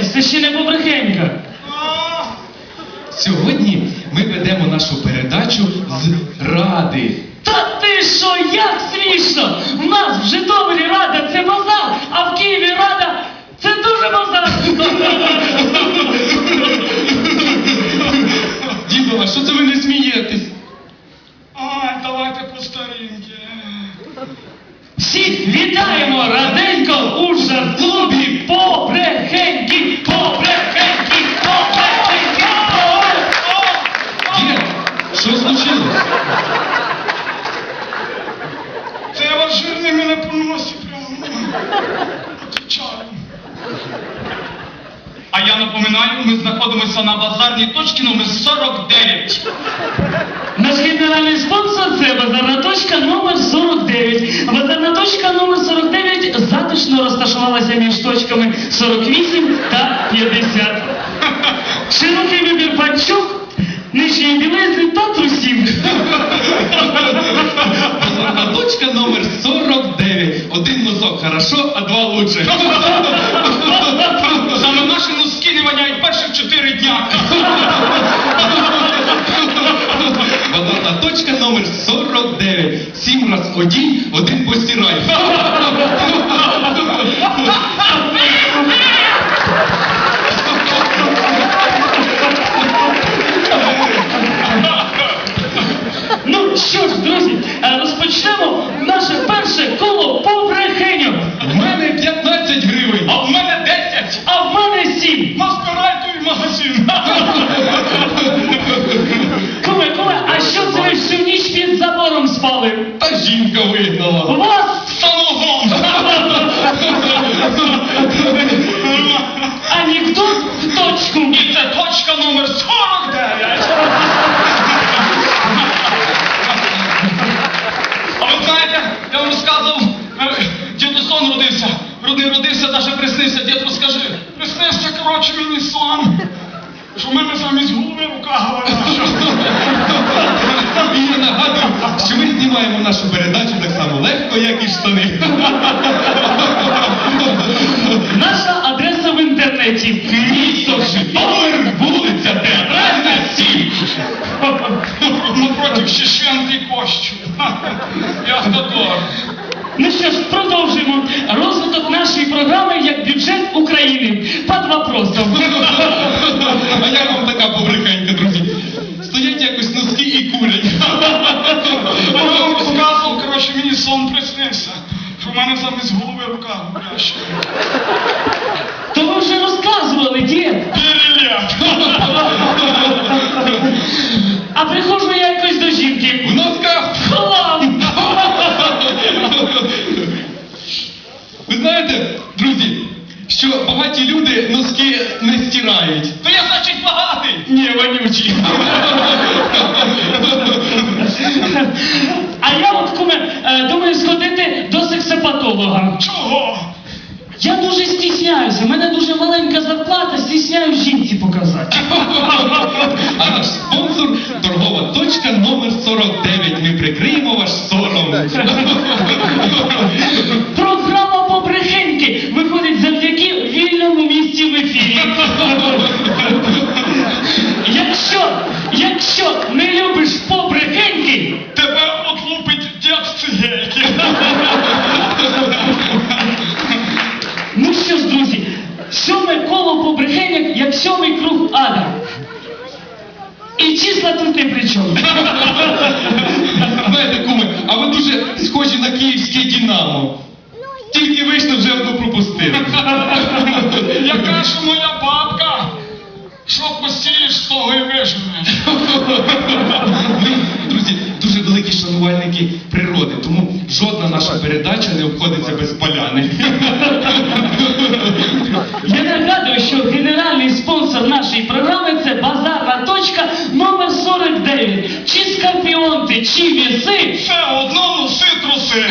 Це ще не побрехенька. Сьогодні ми ведемо нашу передачу з Ради. Та ти що, як смішно! У нас в Житомирі рада це базар, а в Києві рада це дуже базар. Діду, а що це ви случилось? Це я вас жирними не по носі прямо. Отвічаю. А я напоминаю, ми знаходимося на базарній точці номер 49. Наш генеральний спонсор це базарна точка номер 49. Базарна точка номер 49 затишно розташувалася між точками 48 Хорошо, а два лучше. Саме наші носки не воняють перших 4 дня. Базарна точка номер 49. Сім раз одінь, один постирай. Мені сон. Що в мене замість голови рука говорила. І я нагадую, що ми знімаємо нашу передачу так само легко, як і штани. Наша адреса в інтернеті. Місто Житомир, вулиця Театральна, 7. Напротив Шишенки кощу. Я Тодор. Ну що ж, продовжуємо. Розвиток нашої програми як бюджет України. Вопросом. А як вам така побрехенька, друзі? Стоять якось носки і курять. Я вам розказував, коротше, мені сон приснився. Що в мене замість голови рука горяща. То ви вже розказували, дід. Перелет. А приходжу я якось до жінки. В носках. Хлам! Ви знаєте, друзі, що багаті люди носки не стирають. То я, значить, багатий. Ні, вонючий. А я от куме е, думаю сходити до сексопатолога. Чого? Я дуже стісняюся, в мене дуже маленька зарплата, стісняюсь жінці показати. друзі, сьоме коло побрехеньок, як сьомий круг ада. І числа тут не при чому. передача не обходиться без поляни. Я нагадую, що генеральний спонсор нашої програми це базарна точка номер 49 Чи скорпіонти, чи віси. Все одному труси.